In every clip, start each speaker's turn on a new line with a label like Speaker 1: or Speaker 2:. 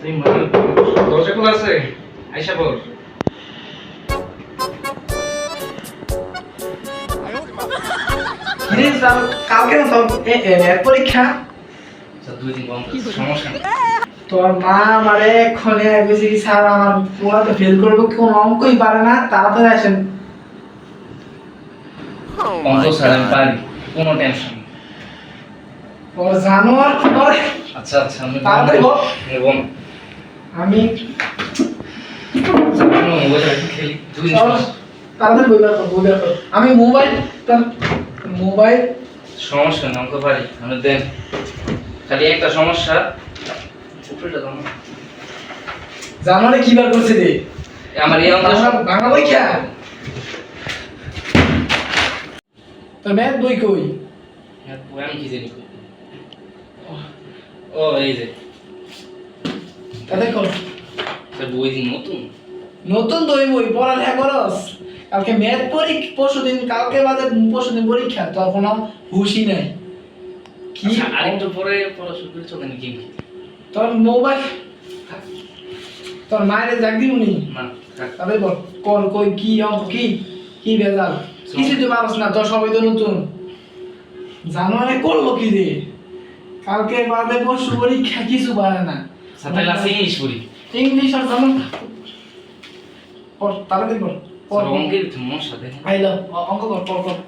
Speaker 1: তুই মা দরজা খোলা আছে? আইসা
Speaker 2: স্যার কালকে না তোর পরীক্ষা?
Speaker 1: আচ্ছা দুই দিন সমস্যা
Speaker 2: তোর মা আমারে এক্ষণে বলছে স্যার আমার পোলা তো ফেল করব কোন অঙ্কই পারে না তাড়াতাড়ি আসেন।
Speaker 1: অঙ্ক স্যার আমি পারি কোনো টেনশন নেই।
Speaker 2: ওর জানোয়ার ওর
Speaker 1: আচ্ছা আচ্ছা আমি
Speaker 2: তাড়াতাড়ি বল। আমি তাড়াতাড়ি বই বের বই বের আমি মোবাইল তোর মোবাইল
Speaker 1: সমস্যা নেই অঙ্ক পারি আমি দেন। খালি একটা সমস্যা।
Speaker 2: জানোয়ারে কি বার করছে রে?
Speaker 1: আমার এই অঙ্ক
Speaker 2: বাংলা বাংলা বই খেয়া তোর ম্যাথ বই কই?
Speaker 1: হ্যাঁ, বই আমি কি জানি ও এই যে।
Speaker 2: তাতে কর।
Speaker 1: স্যার বই দিন নতুন?
Speaker 2: নতুন তো বই পড়ালেখা করস। কালকে ম্যাথ পরীক্ষা পরশু দিন কালকে বাদে পরশু দিন পরীক্ষা তোর কোনো হুশই নাই। কি
Speaker 1: আচ্ছা, আরেকটু পরে পড়াশোনা করে চলে নাকি
Speaker 2: তোর মোবাইল তোর মায়ের জাগ দিবনি
Speaker 1: না।
Speaker 2: তবে বল কল কই কি অঙ্ক কি? কি বেজাল কিছু তো পারস না তোর সবাই তো নতুন। জানুয়ারি করব কি রে কালকে বাদে পরশু পরীক্ষা কিছু পারে না।
Speaker 1: সাথে ক্লাসে ইংলিশ পড়ি।
Speaker 2: ইংলিশ আর জানো পড় তাড়াতাড়ি পড়।
Speaker 1: স্যার অঙ্কের সমস্যা দেখেন
Speaker 2: আইলো অঙ্ক কর পড় পড়।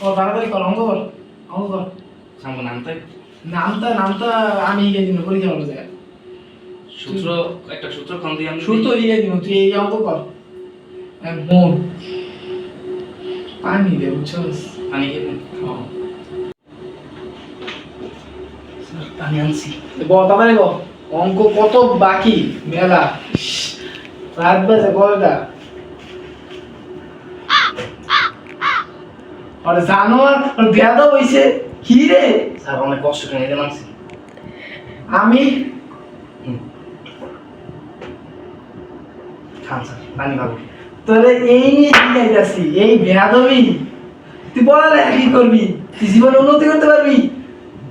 Speaker 2: পড় তাড়াতাড়ি কর অঙ্ক কর অঙ্ক কর।
Speaker 1: সামনে নামতে
Speaker 2: নামটা নামটা আমি হিগে দিন পরীক্ষা হলো যায়
Speaker 1: সূত্র একটা সূত্র খন দিয়ে আমি
Speaker 2: শুধু হিগে দিন তুই এই অঙ্ক কর। মন পানি দে বুঝছস
Speaker 1: পানি স্যার পানি আনছি।
Speaker 2: বল তাড়াতাড়ি বল। অঙ্ক কত বাকি? মেলা। রাত বাজে কয়টা? আরে জানোয়ার বেয়াদ হইছে। কি রে?
Speaker 1: স্যার অনেক কষ্ট করে নিতে নামছি
Speaker 2: আমি?
Speaker 1: খান স্যার পানি ভালো
Speaker 2: তোরে এই নিয়ে জিজ্ঞাসি এই বেয়াদবি তুই পড়ালেখা কি করবি? তুই জীবনে উন্নতি করতে পারবি
Speaker 1: এটা স্যার বেয়াদবি না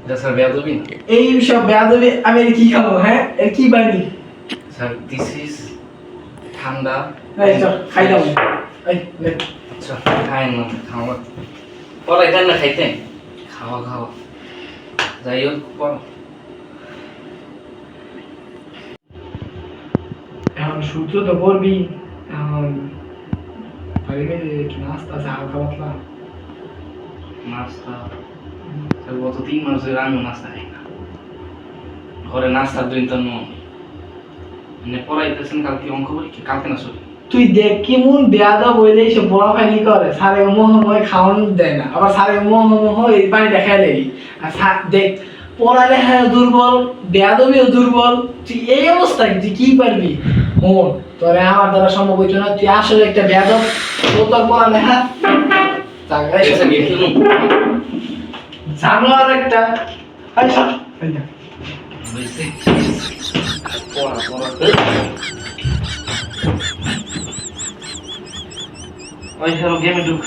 Speaker 2: এই সব বেয়াদবি আমি কি খাব হ্যাঁ? এর কি বানি?
Speaker 1: স্যার দিস ইজ ঠান্ডা।
Speaker 2: এই চল খাই দাও। এই নে।
Speaker 1: আচ্ছা খাই না খাওয়া। পরে দেন না খাইতেন খাওয়া খাওয়া। যাই হোক পড়ো।
Speaker 2: এখন সূত্র তো করবি এখন বাড়িতে কি নাস্তা আছে হালকা পাতলা।
Speaker 1: নাস্তা। গত তিন আমিও নাস্তা খাই না। ঘরে নাস্তার দিন তো মানে পড়াইতেছেন কালকে অঙ্ক পরীক্ষা? কালকে না
Speaker 2: তুই দেখ বইলে সে বড় করে? সারে মোহ মোহে খাওয়ান দেয় না। আবার সারে মোহ মোহ এই পানি আর দেখ পড়ালেখা দুর্বল, বেয়াদবিও দুর্বল। তুই এই অবস্থা তুই কি পারবি? মন, তোরে আমার দ্বারা সম্ভব হইতো না। তুই আসলে একটা বেয়াদব। তোর পড়ালেখা জানোয়ার একটা।
Speaker 1: ওই গেমে ঢুক।